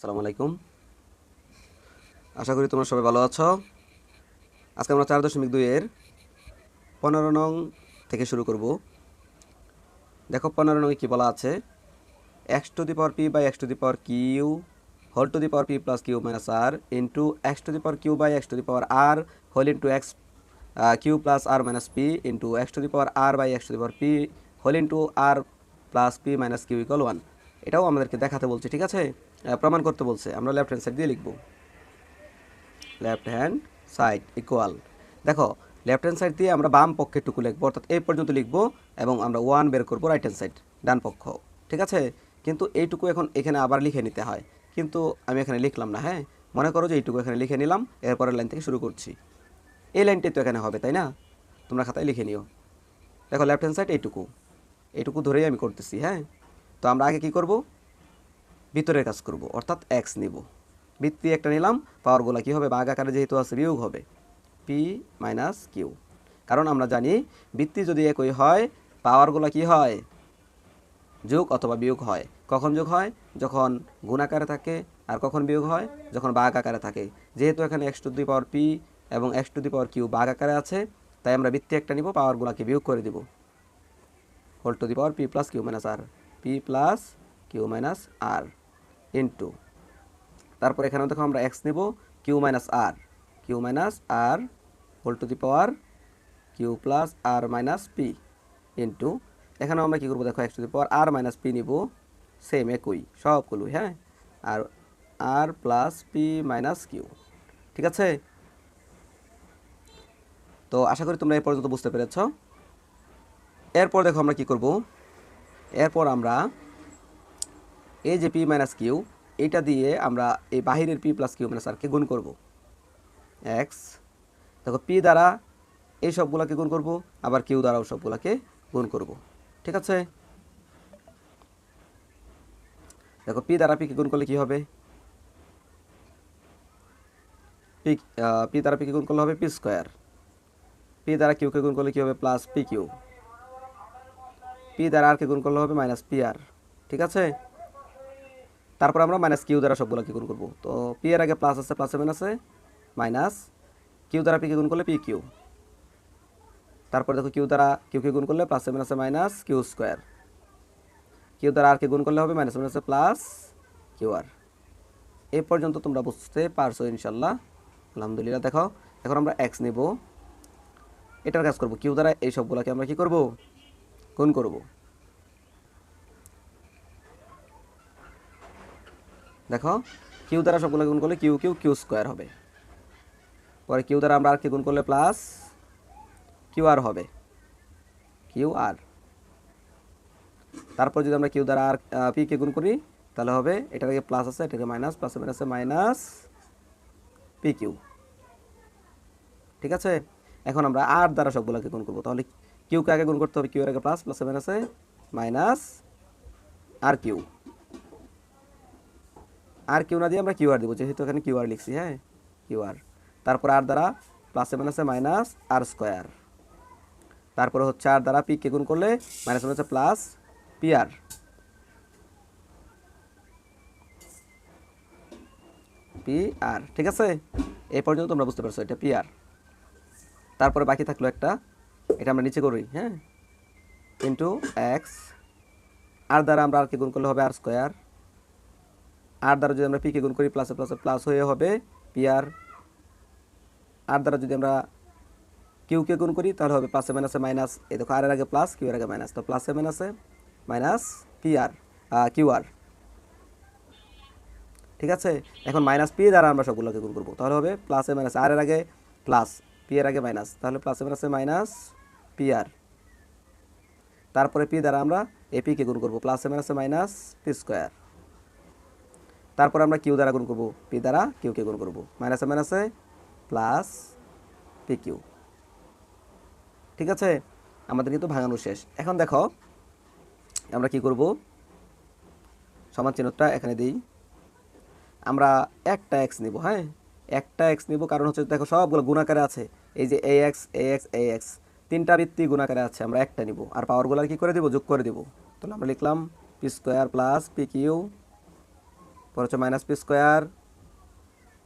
আসসালামু আলাইকুম। আশা করি তোমরা সবাই ভালো আছো। আজকে আমরা চার দশমিক দুইয়ের পনেরো নং থেকে শুরু করব। দেখো পনেরো নং কী বলা আছে? X to the power p by x to the power q whole to the power p plus q minus r into x to the power q by x to the power r whole into x q plus r minus p into x to the power r by x to the power p whole into r plus p minus q equal one এটাও আমাদেরকে দেখাতে বলছে, ঠিক আছে? প্রমাণ করতে বলছে। আমরা লেফট হ্যান্ড সাইড দিয়ে লিখব। লেফট হ্যান্ড সাইড ইকুয়াল দেখো লেফট হ্যান্ড সাইড দিয়ে আমরা বাম পক্ষের টুকু লিখব, অর্থাৎ এই পর্যন্ত লিখব এবং আমরা ওয়ান বের করব রাইট হ্যান্ড সাইড ডান পক্ষ। ঠিক আছে? কিন্তু এইটুকু এখন এখানে আবার লিখে নিতে হয়। কিন্তু আমি এখানে লিখলাম না হ্যাঁ? মনে করো যে এইটুকু এখানে লিখে নিলাম, এরপরের লাইন থেকে শুরু করছি। এই লাইনটি তো এখানে হবে, তাই না? তোমরা খাতায় লিখে নিও। দেখো লেফট হ্যান্ড সাইড এইটুকু। এইটুকু ধরেই আমি করতেছি হ্যাঁ? তো আমরা আগে কি করব? ভিতরের কাজ করব, অর্থাৎ এক্স নিব। ভিত্তি একটা নিলাম পাওয়ারগুলো কী হবে? বাঘ আকারে যেহেতু আছে, বিয়োগ হবে। পি মাইনাস কিউ কারণ আমরা জানি ভিত্তি যদি একই হয় পাওয়ারগুলো কি হয়? যোগ অথবা বিয়োগ হয়। কখন যোগ হয়? যখন গুণ আকারে থাকে, আর কখন বিয়োগ হয়? যখন বাঘ আকারে থাকে। যেহেতু এখানে x to the power p এবং x to the power q বাঘ আকারে আছে, তাই আমরা ভিত্তি একটা নিব পাওয়ারগুলোকে বিয়োগ করে দিব। Whole to the power p plus q minus r p plus q minus r into তারপর এখানে দেখো আমরা এক্স নেব q minus r q minus r whole to the power q plus r minus p into এখানেও আমরা কী করব? দেখো x to the power r minus p নিব সেম একই সবগুলো হ্যাঁ? আর r plus p minus q ঠিক আছে? তো আশা করি তোমরা এই পর্যন্ত বুঝতে পেরেছ। এরপর দেখো আমরা কি করব? এরপর আমরা এই যে পি মাইনাস কিউ এইটা দিয়ে আমরা এই বাহিরের পি প্লাস কিউ মাইনাস আরকে গুণ করব। এক্স দেখো পি দ্বারা এই সবগুলোকে গুণ করব, আবার কিউ দ্বারাও সবগুলোকে গুণ করব। ঠিক আছে? দেখো পি দ্বারা পিকে গুণ করলে কি হবে? পি পি দ্বারা পিকে গুণ করলে হবে পি স্কোয়ার পি দ্বারা কিউকে গুণ করলে কি হবে? প্লাস পি কিউ পি দ্বারা আরকে গুণ করলে হবে মাইনাস পি আর ঠিক আছে? তারপর আমরা মাইনাস কিউ দ্বারা সবগুলোকে গুণ করব? তো পি এর আগে প্লাস আছে প্লাসে আছে মাইনাস কিউ দ্বারা পিকে গুণ করলে পি কিউ তারপর দেখো কিউ দ্বারা কিউকে গুণ করলে প্লাসে আছে মাইনাস কিউ স্কোয়ার কিউ দ্বারা আর কে গুণ করলে হবে মাইনাস আছে প্লাস কিউ আর এ পর্যন্ত তোমরা বুঝতে পারছ ইনশাল্লাহ আলহামদুলিল্লাহ, দেখো, এখন আমরা এক্স নেব। এটার কাজ করব কিউ দ্বারা এই সবগুলোকে আমরা কি করব? গুণ করব। দেখো কিউ দ্বারা সবগুলো গুণ করলে কিউ কিউ কিউ স্কোয়ার হবে। পরে কিউ দ্বারা আমরা আর কি গুণ করলে প্লাস কিউ আর হবে। কিউ আর তারপর যদি আমরা কিউ দ্বারা আর পি কে গুণ করি, তাহলে হবে এটা থেকে প্লাস আছে, এটাকে মাইনাস প্লাসে মাইনাসে মাইনাস পি কিউ ঠিক আছে? এখন আমরা আর দ্বারা সবগুলোকে গুণ করব। তাহলে কিউকে আগে গুণ করতে হবে কিউ এর আগে প্লাস প্লাসে মাইনাসে minus r q r q না দিয়ে আমরা কিউআর দেবো, যেহেতু এখানে কিউআর লিখছি হ্যাঁ? Q r. তারপর আর দ্বারা প্লাসে মাইনাসে মাইনাস আর স্কোয়ার তারপরে হচ্ছে আর দ্বারা পি কে গুণ করলে মাইনাস মাইনাসে plus p r p r ঠিক আছে? এই পর্যন্ত তোমরা বুঝতে পারছ, এটা পি আর তারপরে বাকি থাকল একটা, এটা আমরা নিচে করি হ্যাঁ? ইন্টু এক্স আর দ্বারা আমরা আর কে গুণ করলে হবে আর স্কোয়ার আর দ্বারা যদি আমরা পিকে গুণ করি প্লাসে প্লাসে প্লাস হয়ে হবে পি আর দ্বারা যদি আমরা কিউকে গুণ করি, তাহলে হবে প্লাসে মাইনাসে মাইনাস এই দেখো আর এর আগে প্লাস কিউ এর আগে মাইনাস তো প্লাসে মাইনাসে minus p r q r ঠিক আছে? এখন মাইনাস পি দ্বারা আমরা সবগুলোকে গুণ করব। তাহলে হবে প্লাসে মাইনাস আর এর আগে প্লাস পি এর আগে মাইনাস তাহলে প্লাসে মাইনাসে মাইনাস পি আর তারপরে পি দ্বারা আমরা এপিকে গুণ করব প্লাসে মাইনাসে মাইনাস পি স্কোয়ার তারপর আমরা কিউ দ্বারা গুণ করব, পি দ্বারা কিউকে গুণ করব। মাইনাসে মাইনাসে প্লাস পি কিউ। ঠিক আছে? আমাদের কিন্তু ভাঙানো শেষ। এখন দেখো, আমরা কি করব? সমান চিহ্নটা এখানে দিই। আমরা একটা এক্স নিব হ্যাঁ? একটা এক্স নিব কারণ হচ্ছে দেখো সবগুলো গুণাকারে আছে। এই যে a x a x a x তিনটা বৃত্তি গুণাকারে আছে, আমরা একটা নিব। আর পাওয়ারগুলো কি করে দেবো? যোগ করে দেবো। তাহলে আমরা লিখলাম p square plus p q পর হচ্ছে মাইনাস পি স্কোয়ার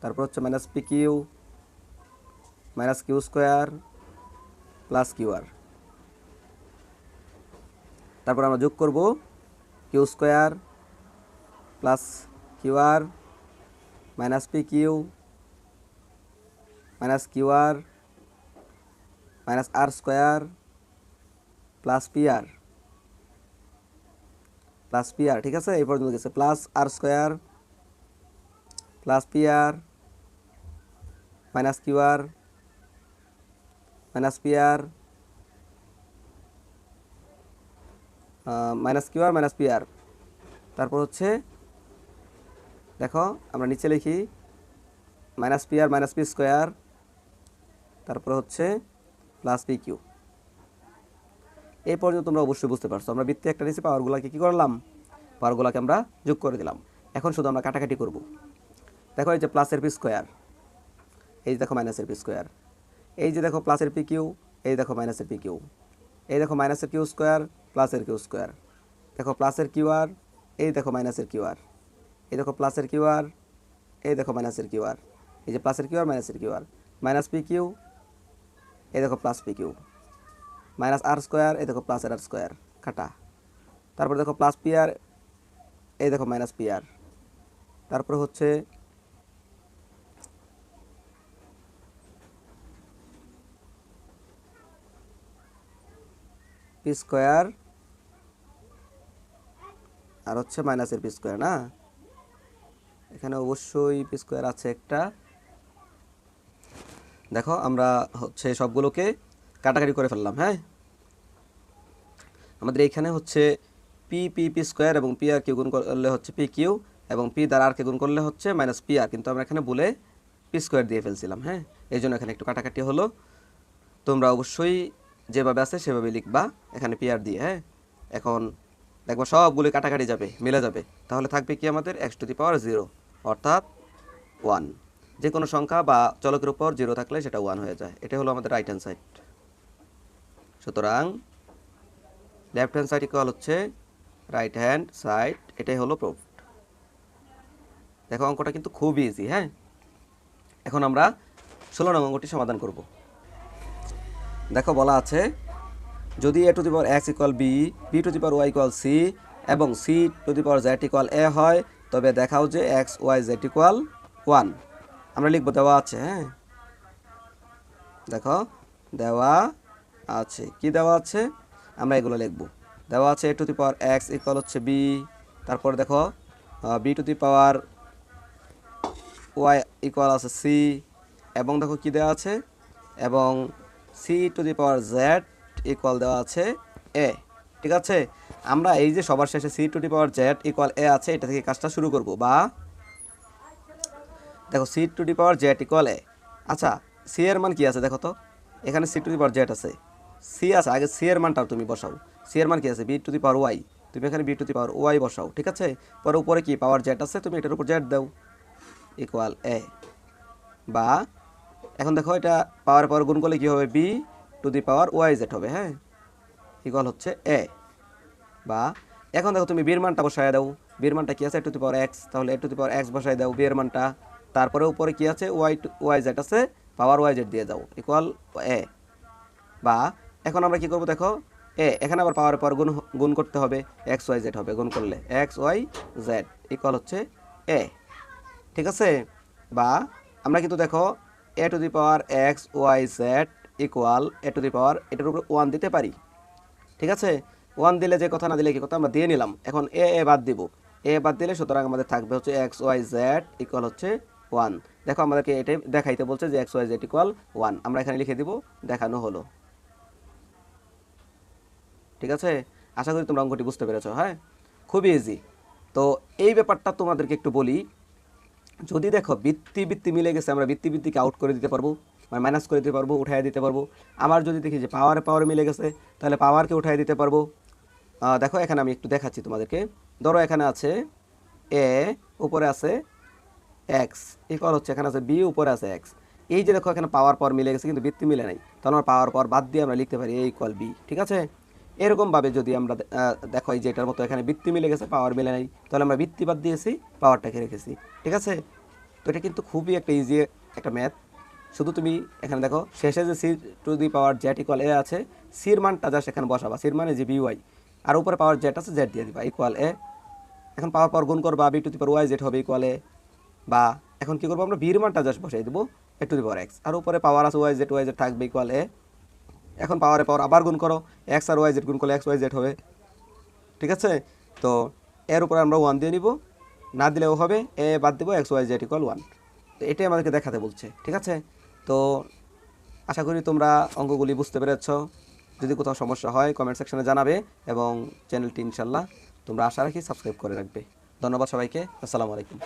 তারপর হচ্ছে minus p q minus q square plus q r তারপর আমরা যোগ করব q square plus q r minus p q minus q r minus r square plus p r plus p r ঠিক আছে? এই পর্যন্ত গেছে। Plus r square plus p r minus q r minus p r minus q r minus p r তারপর হচ্ছে, দেখো, আমরা নিচে লিখি minus p r minus p square তারপর হচ্ছে প্লাস পি কিউ এই পর্যন্ত তোমরা অবশ্যই বুঝতে পারছ। আমরা বৃত্তি একটা নিচে পাওয়ারগুলোকে কী করলাম? পাওয়ারগুলোকে আমরা যোগ করে দিলাম। এখন শুধু আমরা কাটাকাটি করব। দেখো এই যে প্লাসের পি স্কোয়ার এই যে দেখো মাইনাসের পি স্কোয়ার এই যে দেখো প্লাসের পি কিউ এই দেখো মাইনাসের পি কিউ এই দেখো মাইনাসের কিউ স্কোয়ার প্লাসের কিউ স্কোয়ার দেখো প্লাসের কিউ আর এই দেখো মাইনাসের কিউ আর এই দেখো প্লাসের কিউ আর এই দেখো মাইনাসের কিউ আর এই যে প্লাসের কিউ আর মাইনাসের q r minus p q এই দেখো plus p q minus r square এই দেখো প্লাস আর স্কোয়ার কাটা। তারপর দেখো প্লাস পি আর এই দেখো মাইনাস পি আর তারপর হচ্ছে পি স্কোয়ার আর হচ্ছে মাইনাসের পি স্কোয়ার না? এখানে অবশ্যই পি স্কোয়ার আছে একটা। দেখো, আমরা হচ্ছে সবগুলোকে কাটাকাটি করে ফেললাম হ্যাঁ? আমাদের এইখানে হচ্ছে পি পি পি স্কোয়ার এবং পি আর কে গুণ করলে হচ্ছে পি কিউ এবং পি দ্বারা আর কে গুণ করলে হচ্ছে মাইনাস পি আর কিন্তু আমরা এখানে বলে পি স্কোয়ার দিয়ে ফেলছিলাম হ্যাঁ? এই জন্য এখানে একটু কাটাকাটি হলো। তোমরা অবশ্যই যেভাবে আছে, সেভাবে লিখবা। এখানে পি আর দিয়ে হ্যাঁ? এখন দেখব সবগুলো কাটাকাটি যাবে, মিলে যাবে। তাহলে থাকবে কি আমাদের? X to the power zero অর্থাৎ ওয়ান যে কোনো সংখ্যা বা চলকের উপর জিরো থাকলে সেটা ওয়ান হয়ে যায়। এটা হলো আমাদের রাইট হ্যান্ড সাইড সুতরাং লেফট হ্যান্ড সাইড ইকুয়াল হচ্ছে রাইট হ্যান্ড সাইড এটাই হলো প্রুফ দেখো, অঙ্কটা কিন্তু খুব ইজি হ্যাঁ? এখন আমরা ষোলো নং অঙ্কটি সমাধান করব। দেখো বলা আছে, যদি a to the power x equal b b to the power y equal c এবং c to the power z equal a হয়, তবে দেখাও যে x y z equal one আমরা লিখব দেওয়া আছে হ্যাঁ? দেখো, দেওয়া আছে। কি দেওয়া আছে? আমরা এগুলো লিখব। দেওয়া আছে a to the power x equal হচ্ছে বি তারপর দেখো b to the power y equal আছে সি এবং দেখো কি দেওয়া আছে? এবং c to the power z equal দেওয়া আছে এ ঠিক আছে? আমরা এই যে সবার শেষে C to the power Z equal A আছে, এটা থেকে কাজটা শুরু করব, বা? দেখো C to the power Z equal A আচ্ছা সি এর মান কি আছে দেখো তো? এখানে C to the power Z আছে। সি আছে, আগে সি এর মানটাও তুমি বসাও। সি এর মান কি আছে? B to the power y তুমি এখানে b to the power y বসাও, ঠিক আছে? পরে উপরে কি? পাওয়ার জেড আছে, তুমি এটার উপর জেড দাও। ইকুয়াল এ বা? এখন দেখো এটা পাওয়ার পাওয়ার গুণ করলে কি হবে? B to the power y z হবে হ্যাঁ? ইকল হচ্ছে এ বা এখন দেখো তুমি বির মানটা বসায় দাও। বির মানটা কি আছে? টু দি পাওয়ার এক্স তাহলে এ টু দি পাওয়ার এক্স বসায় দাও বিয়ের মানটা। তারপরে উপরে কি আছে? ওয়াই ওয়াই জেড আছে। পাওয়ার ওয়াই জেড দিয়ে দাও। ইকুয়াল এ বা এখন আমরা কি করব দেখো? এ এখানে আবার পাওয়ার পাওয়ার গুণ গুণ করতে হবে। এক্স ওয়াই জেড হবে গুণ করলে। এক্স ওয়াই জেড ইকুয়াল হচ্ছে এ ঠিক আছে? বা আমরা কিন্তু দেখো a to the power x y z equal a to the power এটার উপরে ওয়ান দিতে পারি। ঠিক আছে? ওয়ান দিলে যে কথা না দিলে কি কথা? আমরা দিয়ে নিলাম। এখন এ এ বাদ দিব। এ বাদ দিলে সুতরাং আমাদের থাকবে হচ্ছে এক্স ওয়াই জেড ইকুয়াল হচ্ছে ওয়ান দেখো আমাদেরকে এটাই দেখাইতে বলছে যে x y z equal one আমরা এখানে লিখে দিব, দেখানো হলো। ঠিক আছে? আশা করি তোমরা অঙ্কটি বুঝতে পেরেছ হ্যাঁ? খুবই ইজি তো এই ব্যাপারটা তোমাদেরকে একটু বলি। যদি দেখো বৃত্তি বৃত্তি মিলে গেছে, আমরা বৃত্তি বৃত্তিকে আউট করে দিতে পারব মানে মাইনাস করে দিতে পারব উঠাই দিতে পারব। আমার যদি দেখি যে পাওয়ার পাওয়ার মিলে গেছে, তাহলে পাওয়ারকে উঠাই দিতে পারব। দেখো এখানে আমি একটু দেখাচ্ছি তোমাদেরকে। ধরো এখানে আছে এ উপরে আছে এক্স ইকুয়াল হচ্ছে এখানে আছে বি উপরে আছে এক্স এই যে দেখো এখানে পাওয়ার পাওয়ার মিলে গেছে, কিন্তু বৃত্তি মিলে নাই। তাহলে আমরা পাওয়ার পাওয়ার বাদ দিয়ে আমরা লিখতে পারি এ ইকুয়াল বি ঠিক আছে? এরকমভাবে যদি আমরা দেখো এই যে এটার মতো এখানে বৃত্তি মিলে গেছে পাওয়ার মিলে নাই, তাহলে আমরা বৃত্তি বাদ দিয়েছি পাওয়ারটাকে রেখেছি, ঠিক আছে? তো এটা কিন্তু খুবই একটা ইজি একটা ম্যাথ শুধু তুমি এখানে দেখো, শেষে যে c to the power z equal a আছে সির মানটা যা সেখানে বসাবা সির মানে যে বিওয়াই আর উপরে পাওয়ার জেড আছে জেড দিয়ে দিবা ইকুয়াল এ এখন পাওয়ার পর গুণ করবা b to the power y z হবে ইকুয়াল এ বা এখন কি করব আমরা বির মানটা জাস্ট বসাই দেবো এ টু দি পাওয়ার এক্স আর উপরে পাওয়ার আছে ওয়াই জেড ওয়াই জেড থাকবে ইকুয়াল এ এখন পাওয়ারে পাওয়ার আবার গুণ করো এক্স আর ওয়াই জেড গুণ করলে এক্স ওয়াই জেড হবে। ঠিক আছে? তো এর উপরে আমরা ওয়ান দিয়ে নিব, না দিলেও হবে এ বাদ দেবো x y z equal one তো এটাই আমাদেরকে দেখাতে বলছে, ঠিক আছে? তো আশা করি তোমরা অঙ্কগুলি বুঝতে পেরেছ। যদি কোথাও সমস্যা হয় কমেন্ট সেকশনে জানাবে এবং চ্যানেলটি ইনশাল্লাহ তোমরা আশা রাখি সাবস্ক্রাইব করে রাখবে। ধন্যবাদ সবাইকে, আসসালামু আলাইকুম।